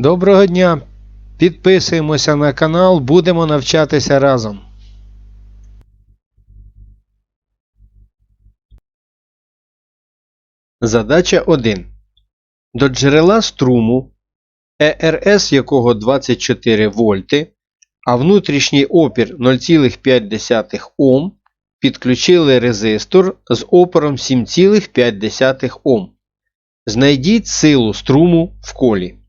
Доброго дня! Підписуємося на канал, будемо навчатися разом. Задача 1. До джерела струму, ЕРС якого 24 вольти, а внутрішній опір 0,5 Ом підключили резистор з опором 7,5 Ом. Знайдіть силу струму в колі.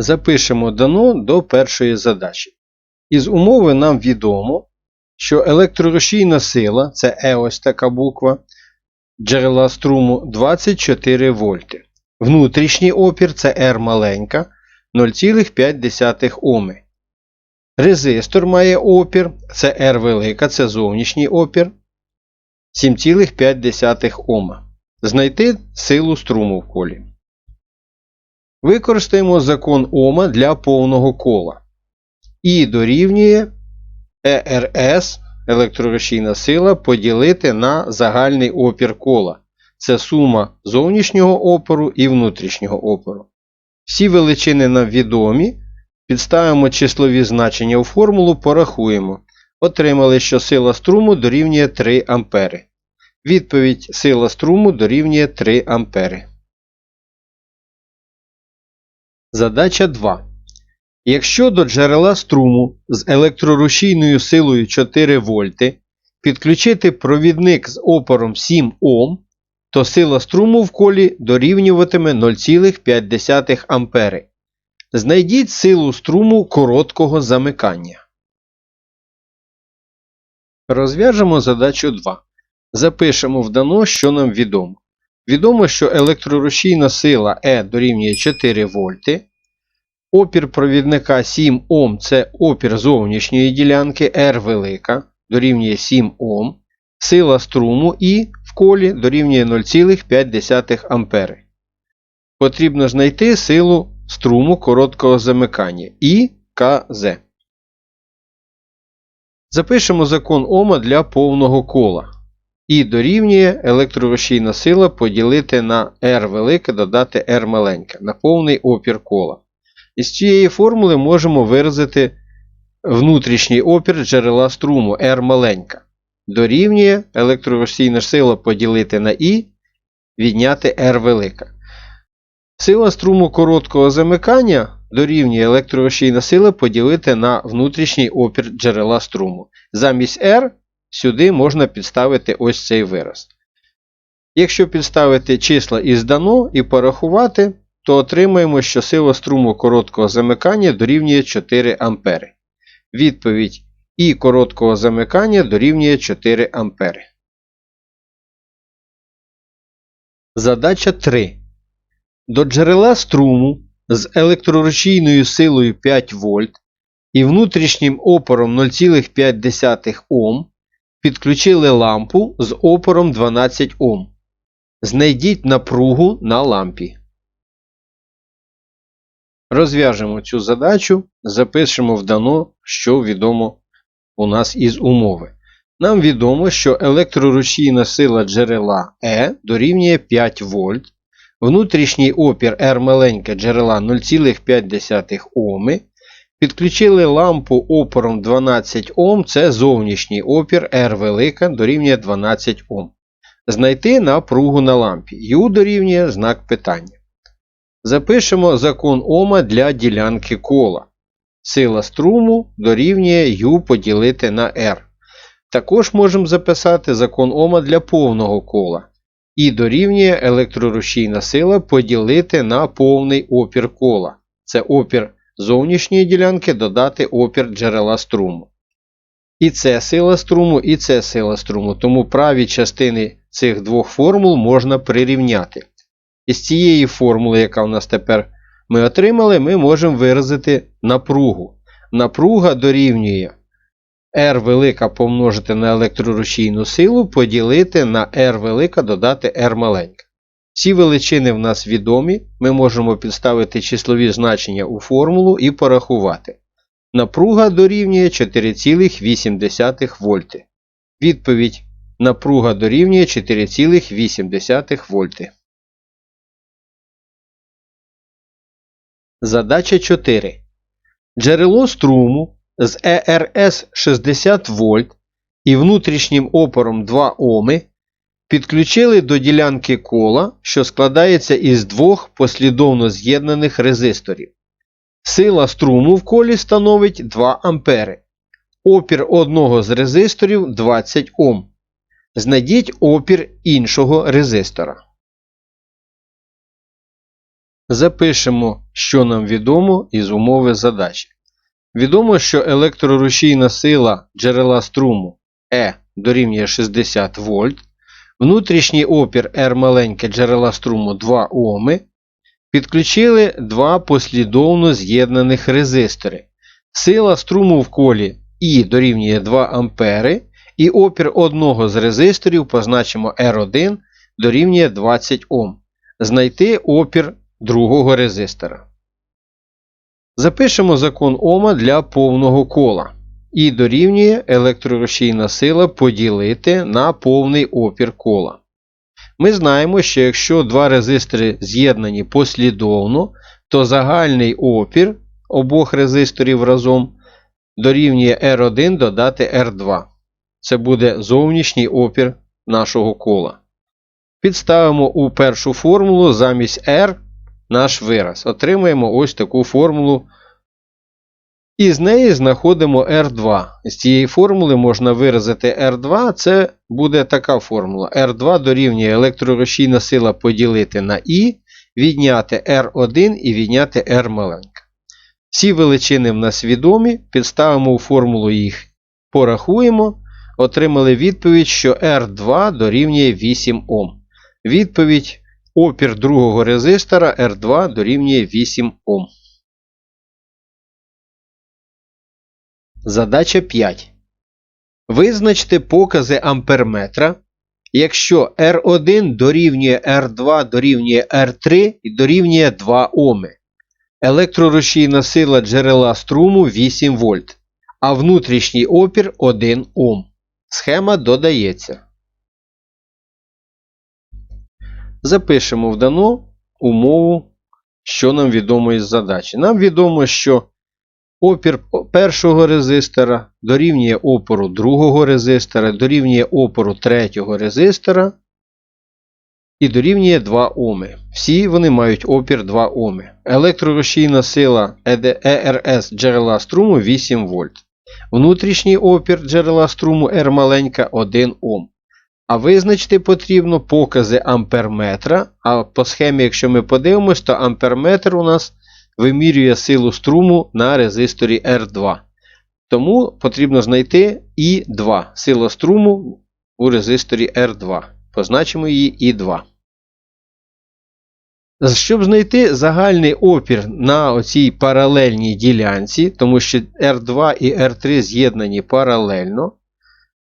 Запишемо дано до першої задачі. Із умови нам відомо, що електрорушійна сила це Е ось така буква, джерела струму 24 вольти. Внутрішній опір це R маленька 0,5 Оми. Резистор має опір, це R велика, це зовнішній опір 7,5 Ома. Знайти силу струму в колі. Використаємо закон Ома для повного кола. І дорівнює ЕРС електрорушійна сила поділити на загальний опір кола. Це сума зовнішнього опору і внутрішнього опору. Всі величини нам відомі. Підставимо числові значення у формулу, порахуємо. Отримали, що сила струму дорівнює 3 А. Відповідь сила струму дорівнює 3 А. Задача 2. Якщо до джерела струму з електрорушійною силою 4 вольти підключити провідник з опором 7 Ом, то сила струму в колі дорівнюватиме 0,5 А. Знайдіть силу струму короткого замикання. Розв'яжемо задачу 2. Запишемо в дано, що нам відомо. Відомо, що електрорушійна сила E дорівнює 4 вольти. Опір провідника 7 Ом це опір зовнішньої ділянки R велика дорівнює 7 Ом. Сила струму І в колі дорівнює 0,5 А. Потрібно знайти силу струму короткого замикання І КЗ. Запишемо закон Ома для повного кола. І дорівнює електрорушійна сила поділити на R велике додати R маленьке на повний опір кола. Із цієї формули можемо виразити внутрішній опір джерела струму R маленька. Дорівнює електрорушійна сила поділити на І, відняти R велика. Сила струму короткого замикання дорівнює електрорушійна сила поділити на внутрішній опір джерела струму. Замість R сюди можна підставити ось цей вираз. Якщо підставити числа із дано і порахувати, то отримаємо, що сила струму короткого замикання дорівнює 4 А. Відповідь І короткого замикання дорівнює 4 А. Задача 3. До джерела струму з електрорушійною силою 5 вольт і внутрішнім опором 0,5 Ом підключили лампу з опором 12 Ом. Знайдіть напругу на лампі. Розв'яжемо цю задачу, запишемо в дано, що відомо у нас із умови. Нам відомо, що електрорушійна сила джерела E дорівнює 5 вольт, внутрішній опір R маленьке джерела 0,5 Оми. Підключили лампу опором 12 Ом, це зовнішній опір R велика дорівнює 12 Ом. Знайти напругу на лампі. U дорівнює знак питання. Запишемо закон Ома для ділянки кола. Сила струму дорівнює U поділити на R. Також можемо записати закон Ома для повного кола. І дорівнює електрорушійна сила поділити на повний опір кола. Це опір зовнішньої ділянки додати опір джерела струму. І це сила струму, і це сила струму. Тому праві частини цих двох формул можна прирівняти. Із цієї формули, яка у нас тепер ми отримали, ми можемо виразити напругу. Напруга дорівнює R велика помножити на електрорушійну силу, поділити на R велика додати R маленька. Ці величини в нас відомі, ми можемо підставити числові значення у формулу і порахувати. Напруга дорівнює 4,8 вольти. Відповідь напруга дорівнює 4,8 вольти. Задача 4. Джерело струму з ЕРС 60 вольт і внутрішнім опором 2 Оми підключили до ділянки кола, що складається із двох послідовно з'єднаних резисторів. Сила струму в колі становить 2 А. Опір одного з резисторів 20 Ом. Знайдіть опір іншого резистора. Запишемо, що нам відомо із умови задачі. Відомо, що електрорушійна сила джерела струму E дорівнює 60 вольт, внутрішній опір R маленьке джерела струму 2 Оми, підключили два послідовно з'єднаних резистори. Сила струму в колі І дорівнює 2 А, і опір одного з резисторів позначимо R1 дорівнює 20 Ом. Знайти опір другого резистора. Запишемо закон Ома для повного кола. І дорівнює електрорушійна сила поділити на повний опір кола. Ми знаємо, що якщо два резистори з'єднані послідовно, то загальний опір обох резисторів разом дорівнює R1 додати R2. Це буде зовнішній опір нашого кола. Підставимо у першу формулу замість R наш вираз. Отримаємо ось таку формулу. І з неї знаходимо R2. З цієї формули можна виразити R2. Це буде така формула. R2 дорівнює електрорушійна сила поділити на І, відняти R1 і відняти R маленька. Всі величини в нас відомі. Підставимо у формулу їх, порахуємо. Отримали відповідь, що R2 дорівнює 8 Ом. Відповідь Опір другого резистора R2 дорівнює 8 Ом. Задача 5. Визначте покази амперметра, якщо R1 дорівнює R2 дорівнює R3 і дорівнює 2 Оми. Електрорушійна сила джерела струму 8 вольт, а внутрішній опір 1 Ом. Схема додається. Запишемо в дано умову, що нам відомо із задачі. Нам відомо, що опір першого резистора дорівнює опору другого резистора, дорівнює опору третього резистора і дорівнює 2 Оми. Всі вони мають опір 2 Оми. Електрорушійна сила ЕРС джерела струму 8 вольт. Внутрішній опір джерела струму R маленька 1 Ом. А визначити потрібно покази амперметра. А по схемі, якщо ми подивимось, то амперметр у нас вимірює силу струму на резисторі R2. Тому потрібно знайти І2 сила струму у резисторі R2. Позначимо її І2. Щоб знайти загальний опір на оцій паралельній ділянці, тому що R2 і R3 з'єднані паралельно.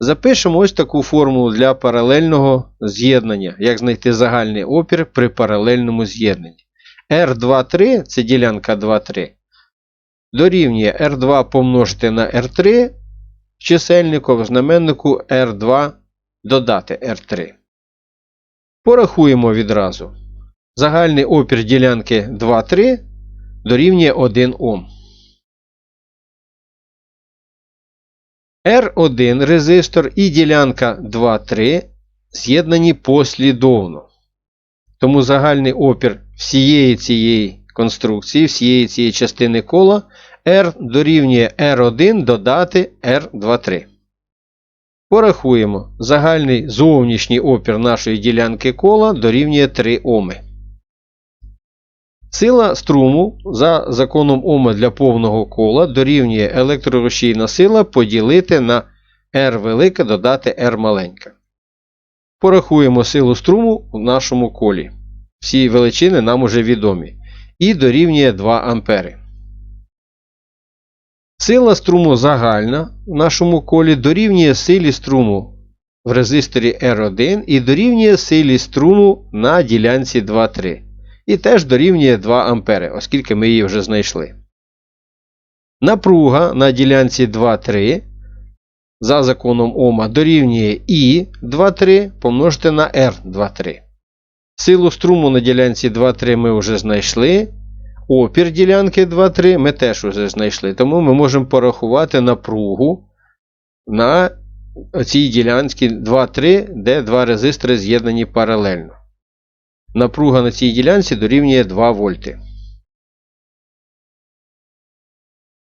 Запишемо ось таку формулу для паралельного з'єднання, як знайти загальний опір при паралельному з'єднанні. R23 це ділянка 2,3, дорівнює R2 помножити на R3 в чисельнику в знаменнику R2 додати R3. Порахуємо відразу. Загальний опір ділянки 2,3 дорівнює 1 Ом. R1 резистор і ділянка 2,3 з'єднані послідовно. Тому загальний опір всієї цієї конструкції, всієї цієї частини кола R дорівнює R1 додати R23. Порахуємо, загальний зовнішній опір нашої ділянки кола дорівнює 3 Оми. Сила струму за законом Ома для повного кола дорівнює електрорушійна сила поділити на R велике додати R маленьке. Порахуємо силу струму в нашому колі. Всі величини нам уже відомі. І дорівнює 2 А. Сила струму загальна в нашому колі дорівнює силі струму в резисторі R1 і дорівнює силі струму на ділянці 2,3 і теж дорівнює 2 А, оскільки ми її вже знайшли. Напруга на ділянці 2,3 за законом Ома дорівнює І 2,3 помножити на R 2,3. Силу струму на ділянці 2,3 ми вже знайшли. опір ділянки 2,3 ми теж вже знайшли. Тому ми можемо порахувати напругу на цій ділянці 2,3, де два резистори з'єднані паралельно. Напруга на цій ділянці дорівнює 2 вольти.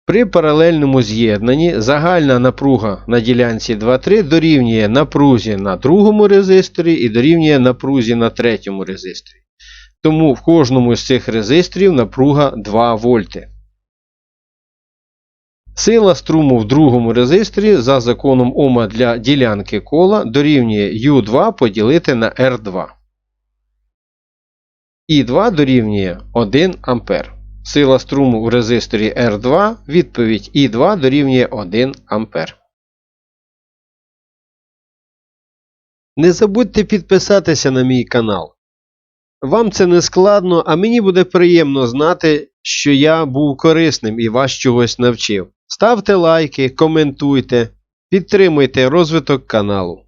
При паралельному з'єднанні загальна напруга на ділянці 2,3 дорівнює напрузі на другому резисторі і дорівнює напрузі на третьому резисторі. Тому в кожному з цих резисторів напруга 2 вольти. Сила струму в другому резисторі за законом Ома для ділянки кола дорівнює U2 поділити на R2. І2 дорівнює 1 А. Сила струму в резисторі R2 відповідь І2 дорівнює 1 А. Не забудьте підписатися на мій канал. Вам це не складно, а мені буде приємно знати, що я був корисним і вас чогось навчив. Ставте лайки, коментуйте, підтримуйте розвиток каналу.